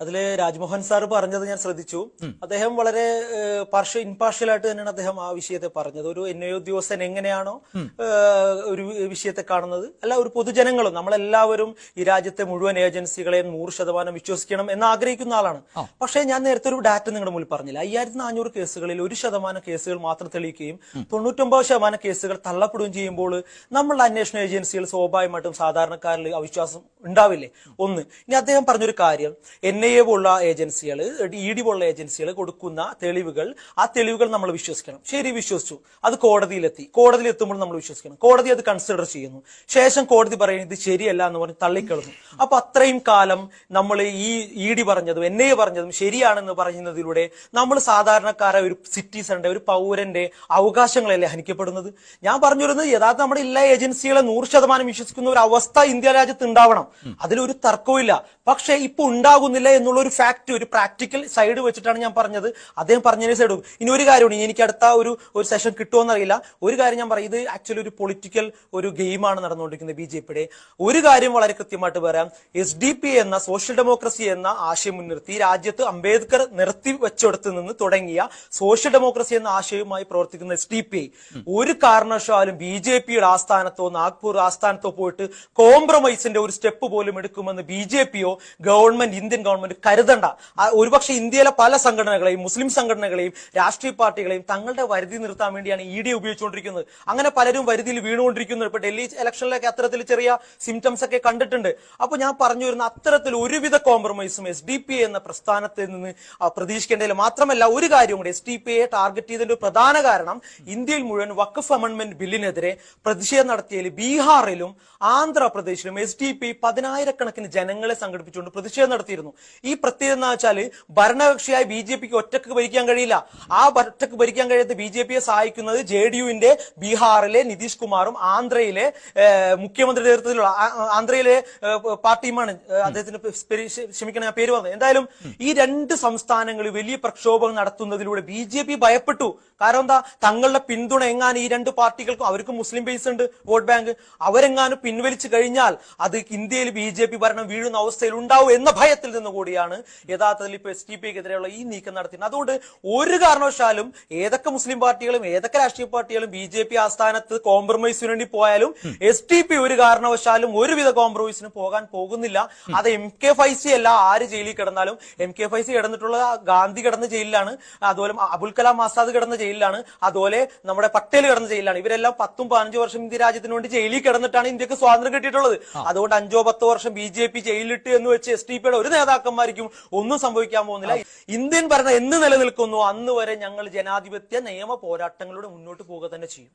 അതിൽ രാജ്മോഹൻ സാർ പറഞ്ഞത് ഞാൻ ശ്രദ്ധിച്ചു. അദ്ദേഹം വളരെ പാർഷ്യ ഇൻപാർഷ്യൽ ആയിട്ട് തന്നെയാണ് അദ്ദേഹം ആ വിഷയത്തെ പറഞ്ഞത്. ഒരു എൻ ഐ ഉദ്യോഗസ്ഥൻ എങ്ങനെയാണോ ഒരു വിഷയത്തെ കാണുന്നത്. അല്ല ഒരു പൊതുജനങ്ങളും നമ്മളെല്ലാവരും ഈ രാജ്യത്തെ മുഴുവൻ ഏജൻസികളെയും നൂറ് ശതമാനം വിശ്വസിക്കണം എന്ന് ആഗ്രഹിക്കുന്ന ആളാണ്. പക്ഷേ ഞാൻ നേരത്തെ ഒരു ഡാറ്റ നിങ്ങളുടെ മുന്നിൽ പറഞ്ഞില്ല. അയ്യായിരത്തി നാനൂറ് കേസുകളിൽ ഒരു ശതമാനം കേസുകൾ മാത്രം തെളിയിക്കുകയും തൊണ്ണൂറ്റൊമ്പത് ശതമാനം കേസുകൾ തള്ളപ്പെടുകയും ചെയ്യുമ്പോൾ നമ്മളുടെ അന്വേഷണ ഏജൻസികൾ സ്വാഭാവികമായിട്ടും സാധാരണക്കാരിൽ അവിശ്വാസം ഉണ്ടാവില്ലേ? ഒന്ന്. ഇനി അദ്ദേഹം പറഞ്ഞൊരു കാര്യം. എൻ ഐ എ പോലുള്ള ഏജൻസികൾ ഇ ഡി പോലുള്ള ഏജൻസികൾ കൊടുക്കുന്ന തെളിവുകൾ ആ തെളിവുകൾ നമ്മൾ വിശ്വസിക്കണം. ശരി വിശ്വസിച്ചു. അത് കോടതിയിലെത്തി. കോടതിയിൽ എത്തുമ്പോൾ നമ്മൾ വിശ്വസിക്കണം. കോടതി അത് കൺസിഡർ ചെയ്യുന്നു. ശേഷം കോടതി പറയുന്നത് ഇത് ശരിയല്ല എന്ന് പറഞ്ഞ് തള്ളിക്കളഞ്ഞു. അപ്പൊ അത്രയും കാലം നമ്മൾ ഈ ഇ ഡി പറഞ്ഞതും എൻ ഐ പറഞ്ഞതും ശരിയാണെന്ന് പറയുന്നതിലൂടെ നമ്മൾ സാധാരണക്കാരെ ഒരു സിറ്റിസന്റെ ഒരു പൗരന്റെ അവകാശങ്ങളല്ലേ ഹനിക്കപ്പെടുന്നത്? ഞാൻ പറഞ്ഞു വരുന്നത് യഥാർത്ഥ നമ്മുടെ എല്ലാ ഏജൻസികളെ നൂറ് ശതമാനം വിശ്വസിക്കുന്ന ഒരു അവസ്ഥ ഇന്ത്യ രാജ്യത്ത് ഉണ്ടാവണം. അതിലൊരു തർക്കവും ഇല്ല പക്ഷേ ഇപ്പൊ ഉണ്ടാകുന്നില്ല എന്നുള്ള ഒരു ഫാക്ട് ഒരു പ്രാക്ടിക്കൽ സൈഡ് വെച്ചിട്ടാണ് ഞാൻ പറഞ്ഞത്. അദ്ദേഹം പറഞ്ഞതിന് സൈഡ് ഇനി ഒരു കാര്യമാണ് എനിക്ക് അടുത്ത ഒരു ഒരു സെഷൻ കിട്ടുമോ അറിയില്ല ഒരു കാര്യം ഞാൻ പറയും. ഇത് ആക്ച്വലി ഒരു പൊളിറ്റിക്കൽ ഒരു ഗെയിമാണ് നടന്നുകൊണ്ടിരിക്കുന്നത് ബി ജെ പിയുടെ. ഒരു കാര്യം വളരെ കൃത്യമായിട്ട് പറയാം. എസ് ഡി പി എന്ന സോഷ്യൽ ഡെമോക്രസി എന്ന ആശയം മുൻനിർത്തി രാജ്യത്ത് അംബേദ്കർ നിർത്തി വെച്ചെടുത്ത് നിന്ന് തുടങ്ങിയ സോഷ്യൽ ഡെമോക്രസി എന്ന ആശയവുമായി പ്രവർത്തിക്കുന്ന എസ് ഡി പി ഒരു കാരണവശാലും ബി ജെ പിയുടെ ആസ്ഥാനത്തോ നാഗ്പൂർ ആസ്ഥാനത്തോ പോയിട്ട് കോംപ്രമൈസിന്റെ ഒരു സ്റ്റെപ്പ് പോലും എടുക്കുമെന്ന് ബി ജെ പിയോ ഗവൺമെന്റ് ഇന്ത്യൻ ഗവൺമെന്റ് കരുതണ്ട. ആ, ഒരുപക്ഷെ ഇന്ത്യയിലെ പല സംഘടനകളെയും മുസ്ലിം സംഘടനകളെയും രാഷ്ട്രീയ പാർട്ടികളെയും തങ്ങളുടെ വരുതി നിർത്താൻ വേണ്ടിയാണ് ഇ ഡി ഉപയോഗിച്ചുകൊണ്ടിരിക്കുന്നത്. അങ്ങനെ പലരും വരുതിയിൽ വീണുകൊണ്ടിരിക്കുന്നു. ഇപ്പൊ ഡൽഹി ഇലക്ഷനിലൊക്കെ അത്തരത്തിൽ ചെറിയ സിംറ്റംസ് ഒക്കെ കണ്ടിട്ടുണ്ട്. അപ്പൊ ഞാൻ പറഞ്ഞു വരുന്ന അത്തരത്തിൽ ഒരുവിധ കോംപ്രമൈസും എസ് ഡി പി എന്ന പ്രസ്ഥാനത്തിൽ നിന്ന് പ്രതീക്ഷിക്കേണ്ടതിൽ മാത്രമല്ല ഒരു കാര്യം കൂടി S D P I target ചെയ്തതിന്റെ പ്രധാന കാരണം ഇന്ത്യയിൽ മുഴുവൻ വഖഫ് അമെന്റ്മെന്റ് ബില്ലിനെതിരെ പ്രതിഷേധം നടത്തിയതിൽ ബീഹാറിലും ആന്ധ്രാപ്രദേശിലും എസ് ഡി പി പതിനായിരക്കണക്കിന് ജനങ്ങളെ സംഘടിപ്പിച്ചുകൊണ്ട് പ്രതിഷേധം നടത്തിയിരുന്നു. ഈ പ്രത്യേകത എന്ന് വെച്ചാൽ ഭരണകക്ഷിയായി ബി ജെ പിക്ക് ഒറ്റയ്ക്ക് ഭരിക്കാൻ കഴിയില്ല. ആ ഒറ്റയ്ക്ക് ഭരിക്കാൻ കഴിയാത്ത ബി ജെ പിയെ സഹായിക്കുന്നത് ജെ ഡി യുവിന്റെ ബീഹാറിലെ നിതീഷ് കുമാറും ആന്ധ്രയിലെ മുഖ്യമന്ത്രി നേതൃത്വത്തിലുള്ള ആന്ധ്രയിലെ പാർട്ടിയുമാണ് അദ്ദേഹത്തിന്റെ ക്ഷമിക്കണം ഞാൻ പേര് വന്നത് എന്തായാലും ഈ രണ്ട് സംസ്ഥാനങ്ങളിൽ വലിയ പ്രക്ഷോഭം നടത്തുന്നതിലൂടെ ബി ജെ പി ഭയപ്പെട്ടു. കാരണം എന്താ? തങ്ങളുടെ പിന്തുണ എങ്ങാനും ഈ രണ്ട് പാർട്ടികൾക്കും അവർക്ക് മുസ്ലിം ബേസ് ഉണ്ട് വോട്ട് ബാങ്ക്. അവരെങ്ങാനും പിൻവലിച്ചു കഴിഞ്ഞാൽ അത് ഇന്ത്യയിൽ ബി ഭരണം വീഴുന്ന അവസ്ഥയിൽ ഉണ്ടാവും എന്ന ഭയത്തിൽ നിന്ന് കൂടിയാണ് യഥാർത്ഥത്തിൽ ഇപ്പൊ എസ് ടി പിക്കെതിരെയുള്ള ഈ നീക്കം നടത്തുന്നത് അതുകൊണ്ട് ഒരു കാരണവശാലും ഏതൊക്കെ മുസ്ലിം പാർട്ടികളും ഏതൊക്കെ രാഷ്ട്രീയ പാർട്ടികളും ബി ജെ പി ആസ്ഥാനത്ത് കോംപ്രമൈസിന് വേണ്ടി പോയാലും എസ് ടി പി ഒരു കാരണവശാലും ഒരുവിധ കോംപ്രമൈസിന് പോകാൻ പോകുന്നില്ല. അത് എം കെ ഫൈസി അല്ല ആര് ജയിലിൽ കിടന്നാലും എം കെ ഫൈസി കിടന്നിട്ടുള്ള ഗാന്ധി കിടന്ന ജയിലിലാണ് അതുപോലെ അബുൽ കലാം ആസാദ് കിടന്ന ജയിലിലാണ് അതുപോലെ നമ്മുടെ പട്ടേൽ കിടന്ന ജയിലിലാണ്. ഇവരെല്ലാം പത്തും പതിനഞ്ചു വർഷം ഇന്ത്യ രാജ്യത്തിന് വേണ്ടി ജയിലിൽ കിടന്നിട്ടാണ് ഇന്ത്യയ്ക്ക് സ്വാതന്ത്ര്യം കിട്ടിയിട്ടുള്ളത്. അതുകൊണ്ട് അഞ്ചോ പത്തോ വർഷം ബി ജെ പി ജയിലിട്ട് എന്ന് വെച്ച് എസ് ടി പിയുടെ ഒരു നേതാക്കന്മാർക്കും ഒന്നും സംഭവിക്കാൻ പോകുന്നില്ല. ഇന്ത്യൻ ഭരണം എന്ന് നിലനിൽക്കുന്നു അന്ന് വരെ ഞങ്ങൾ ജനാധിപത്യ നിയമ പോരാട്ടങ്ങളുടെ മുന്നോട്ട് പോവുക തന്നെ ചെയ്യും.